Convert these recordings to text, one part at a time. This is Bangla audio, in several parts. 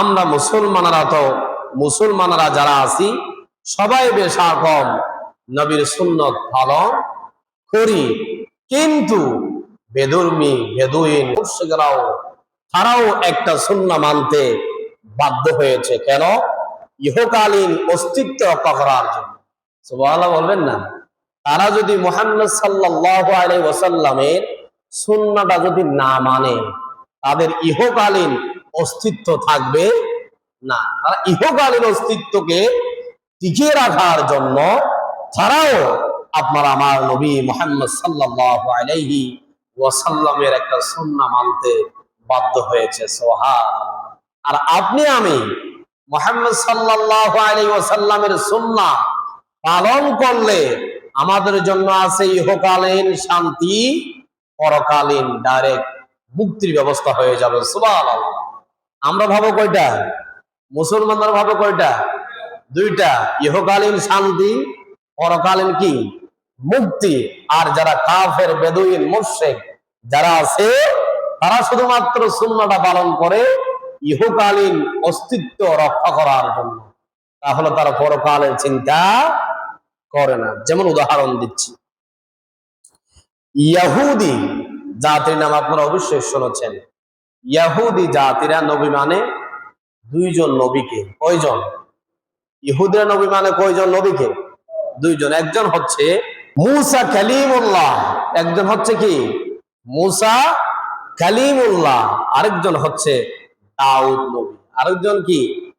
আমরা মুসলমানরা তো মুসলমানরা যারা আছি, সবাই বেশ কম নবীর সুন্নত পালন করি। কিন্তু বেদর্মী, বেদুইন তারাও একটা সুন্না মানতে বাধ্য হয়েছে। কেন? ইহকালীন অস্তিত্ব রক্ষা করার জন্য। বলবেন না? তারা যদি মোহাম্মদ সাল্লাল্লাহু আলাইহি ওয়াসাল্লামের সুন্নাটা যদি না মানে তাদের ইহকালীন অস্তিত্ব থাকবে না। তারা ইহকালীন অস্তিত্বকে টিকিয়ে রাখার জন্য তারাও আপনার আমার নবী মোহাম্মদ সাল্লাল্লাহু আলাইহি ওয়াসাল্লামের একটা সুন্নাহ মানতে বাধ্য হয়েছে সোহান আর আপনি, আমি মোহাম্মদ সাল্লাল্লাহু আলাইহি ওয়াসাল্লামের সুন্নাহ পালন করলে আমাদের জন্য আছে ইহকালীন শান্তি, পরকালীন ডাইরেক্ট মুক্তির ব্যবস্থা হয়ে যাবে, সুবহানাল্লাহ। আমরা ভাবো কয়টা? মুসলমানরা ভাবে কয়টা? দুইটা। ইহকালীন শান্তি, পরকালীন কি? মুক্তি। আর যারা কাফের, বেদুইন মুর্শেক যারা আছে, তারা শুধুমাত্র সুন্নাটা পালন করে ইহকালীন অস্তিত্ব রক্ষা করার জন্য। তাহলে তারা পরকালের চিন্তা করে না। যেমন উদাহরণ দিচ্ছি। ইয়াহুদি জাতির নাম আপনারা অবশ্যই শুনেছেন। ইয়াহুদি জাতিরা নবী মানে দুইজন নবীকে। কয়জন? ইহুদিরা নবী মানে কয়জন নবীকে? দুইজন। একজন হচ্ছে মুসা কালিমুল্লাহ। একজন হচ্ছে কি? মুসা কালিমুল্লাহ। আরেকজন হচ্ছে দাউদ নবী। আরেকজন কি?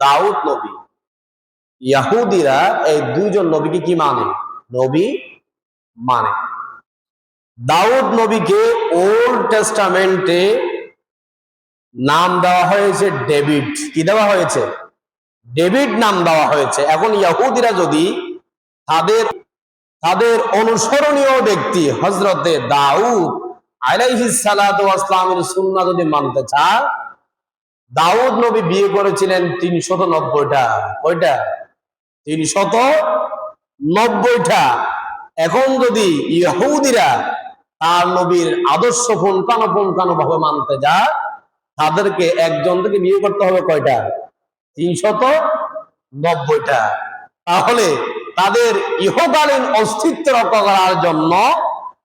দাউদ নবী। ইয়াহুদিরা এই দুইজন নবীকে কি মানে? নবী মানে। দাউদ নবীকে ওল্ড টেস্টামেন্টে নাম দেওয়া হয়েছে ডেভিড। কি দেওয়া হয়েছে? ডেভিড নাম দেওয়া হয়েছে। এখন ইয়াহুদিরা যদি তাদের তাদের অনুসরণীয় ব্যক্তি হজরতে দাউদ আলাইহিস সালাতু ওয়াসসালামের সুন্নাহ যদি মানতে চায়, দাউদ নবী বিয়ে করেছিলেন তিনশত নব্বইটা। কয়টা? তিনশত নব্বইটা। এখন যদি ইহুদিরা তার নবীর আদর্শ পুঙ্খানো পুঙ্খানো ভাবে মানতে যায় তাদেরকে একজন থেকে বিয়ে করতে হবে কয়টা? তিনশত নব্বইটা। তাহলে তাদের ইহকালীন অস্তিত্ব রক্ষা করার জন্য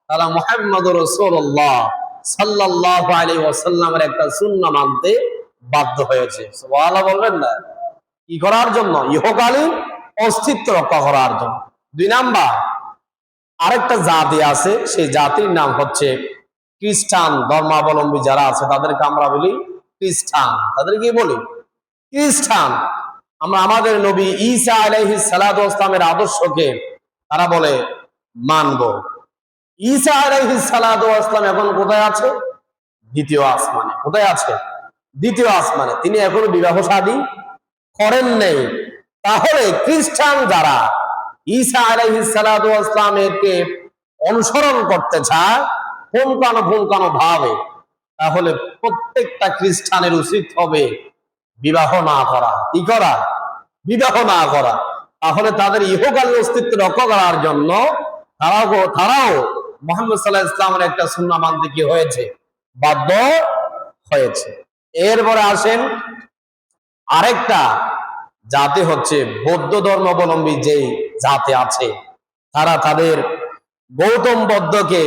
তারা মোহাম্মদ রসুল্লাহ সাল্লাহ আলী ওয়াসাল্লামের একটা শূন্য মানতে বাধ্য হয়েছে। সুবহানাল্লাহ বলবেন না? কি করার জন্য? ইহকালীন অস্তিত্ব রক্ষা করার জন্য। দুই নাম্বার, আরেকটা জাতি আছে, সেই জাতির নাম হচ্ছে খ্রিস্টান ধর্মাবলম্বী যারা আছে, তাদেরকে আমরা বলি খ্রিস্টান। তাদের কি বলি খ্রিস্টান। আমরা আমাদের নবী ঈসা আলাইহি সালামের আদর্শকে তারা বলে মানব। ঈসা আলাইহি সালাম এখন কোথায় আছে? দ্বিতীয় আসমানে। কোথায় আছে? দ্বিতীয় আসমানে। তিনি এখনও বিবাহ শাদী করেন নেই। তাহলে খ্রিস্টান যারা ঈসা আলাইহি সালামেরকে অনুসরণ করতে চায় ফুনকানো ফুনকানো ভাবে, তাহলে প্রত্যেকটা খ্রিস্টানের উচিত হবে বিবাহ না করা। কি করা? বিবাহ না করা। তাহলে তাদের ইহকালীন অস্তিত্ব রক্ষা করার জন্য তারাও তারাও মোহাম্মদ সাল্লাহ ইসলামের একটা সুন্না মানতে কি হয়েছে? বাধ্য হয়েছে। এরপরে আসেন আরেকটা জাতি হচ্ছে বৌদ্ধ ধর্মাবলম্বী যেই জাতি আছে, তারা তাদের গৌতম বদ্ধকে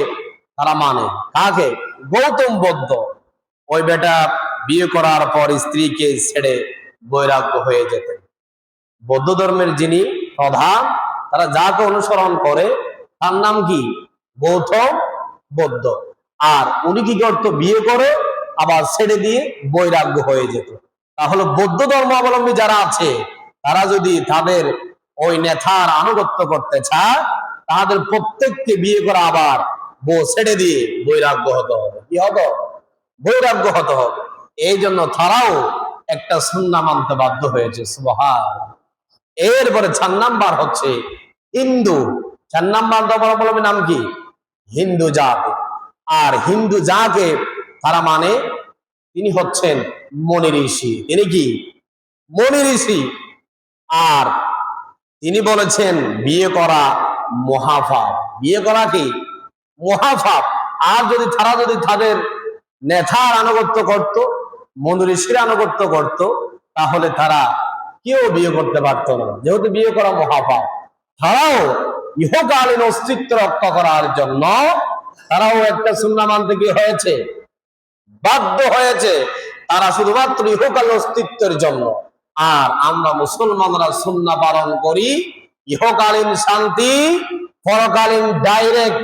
তারা মানে। কাকে? গৌতম বদ্ধ। ওই বেটা বিয়ে করার পর স্ত্রীকে ছেড়ে বৈরাগ্য হয়ে যেতেন। বৌদ্ধ ধর্মের যিনি প্রধান, তারা যাকে অনুসরণ করে, তার নাম কি? গৌতম বৌদ্ধ। আর উনি কি করতো? বিয়ে করে আবার ছেড়ে দিয়ে বৈরাগ্য হয়ে যেত। তাহলে বৌদ্ধ ধর্মাবলম্বী যারা আছে, তারা যদি তাদের ওই নেতার আনুগত্য করতে চায়, তাদের প্রত্যেককে বিয়ে করে আবার বউ ছেড়ে দিয়ে বৈরাগ্য হতে হবে। কি হবে বৈরাগ্য হতে হবে। এই জন্য তারাও একটা সুন্না মানতে বাধ্য হয়েছে সুবহান এরপরে চার নাম্বার হচ্ছে হিন্দু। চার নাম্বার ধর্মাবলম্বী নাম কি? হিন্দু জাতি। আর হিন্দু যাকে তারা মানে তিনি হচ্ছেন মনি ঋষি। তিনি কি? মনি ঋষি। আর তিনি বলেছেন, বিয়ে করা মহাফা বিয়ে করা কি? মহাফাপ আর যদি তারা যদি তাদের নেতার আনুগত্য করত মনুঋষির আনুগত্য করত, তাহলে তারা কেউ বিয়ে করতে পারতো না। যেহেতু বিয়ে করা মহাপাপ, তারাও ইহকালীন অস্তিত্ব রক্ষা করার জন্য তারাও একটা সুন্না মানতে কি হয়েছে, বাধ্য হয়েছে। তারা শুধুমাত্র ইহকাল অস্তিত্বের জন্য। আর আমরা মুসলমানরা সুন্না পালন করি ইহকালীন শান্তি, পরকালীন ডাইরেক্ট